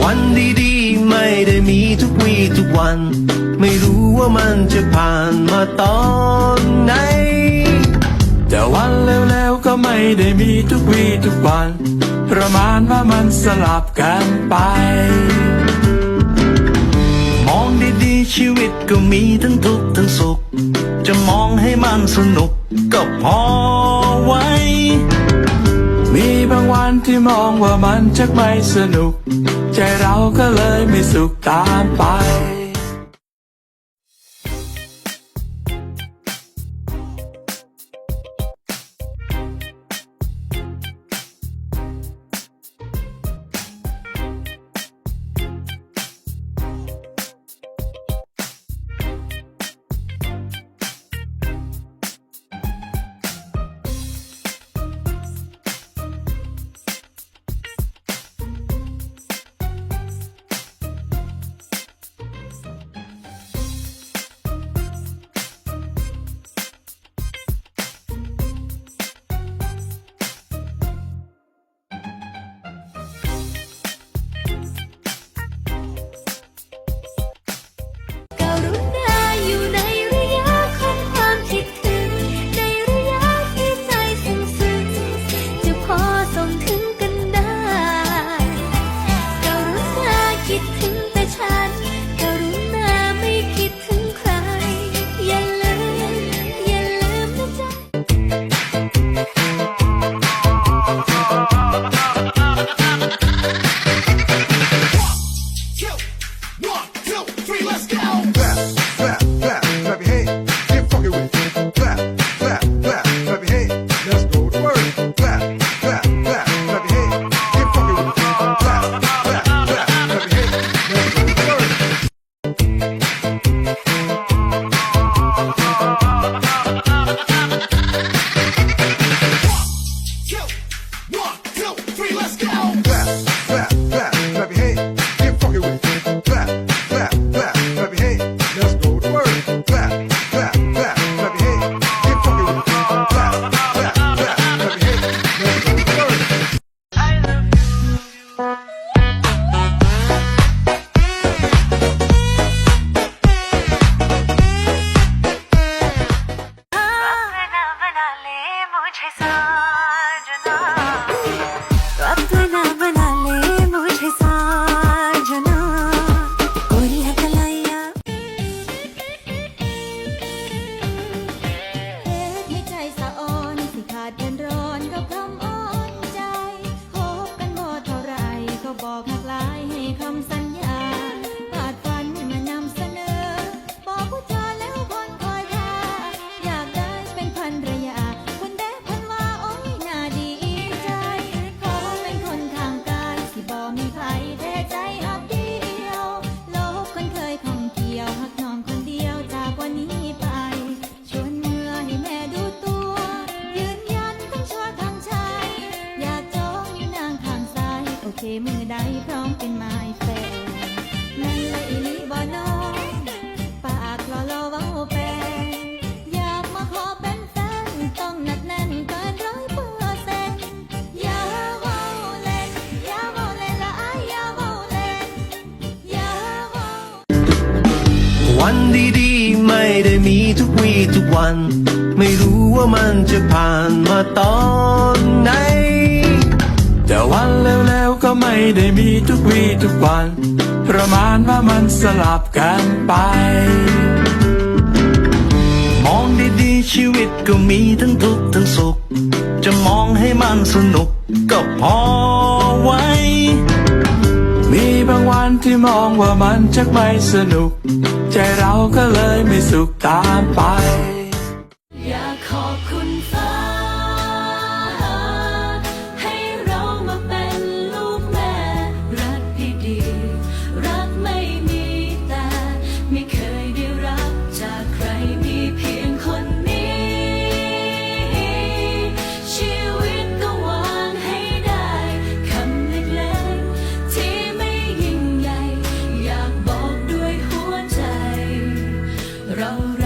วันดีๆ ไม่ได้มีทุกวีทุกวัน ไม่รู้ว่ามันจะผ่านมาตอนไหน แต่วันแล้วๆก็ไม่ได้มีทุกวีทุกวัน ประมาณว่ามันสลับกันไป มองดีๆ ชีวิตก็มีทั้งทุกข์ทั้งสุข จะมองให้มันสนุกก็พอไว้มีบางวันที่มองว่ามันชักไม่สนุก ใจเราก็เลยไม่สุขตามไป clap, clap บอกหัก มือใดพร้อมเป็นไม้แฟนแม่นเลยอีลีบ่น้องปากรอรอเว้าแปลอยากมาขอเป็นแฟนต้องหนักแน่นเกินร้อยเปอร์เซ็นต์อย่าเว้าเล่นอย่าเว้าเล่นละอายอย่าเว้าเล่นอย่าเว้าวันดีๆไม่ได้มีทุกวีทุกวัน ไม่รู้ว่ามันจะผ่านมาตอนไหน แต่วันแล้วๆก็ไม่ได้มีทุกวีทุกวัน ประมาณว่ามันสลับกันไป มองดีๆชีวิตก็มีทั้งทุกข์ทั้งสุข จะมองให้มันสนุกก็พอไว้ มีบางวันที่มองว่ามันชักไม่สนุก ใจเราก็เลยไม่สุขตามไป เรา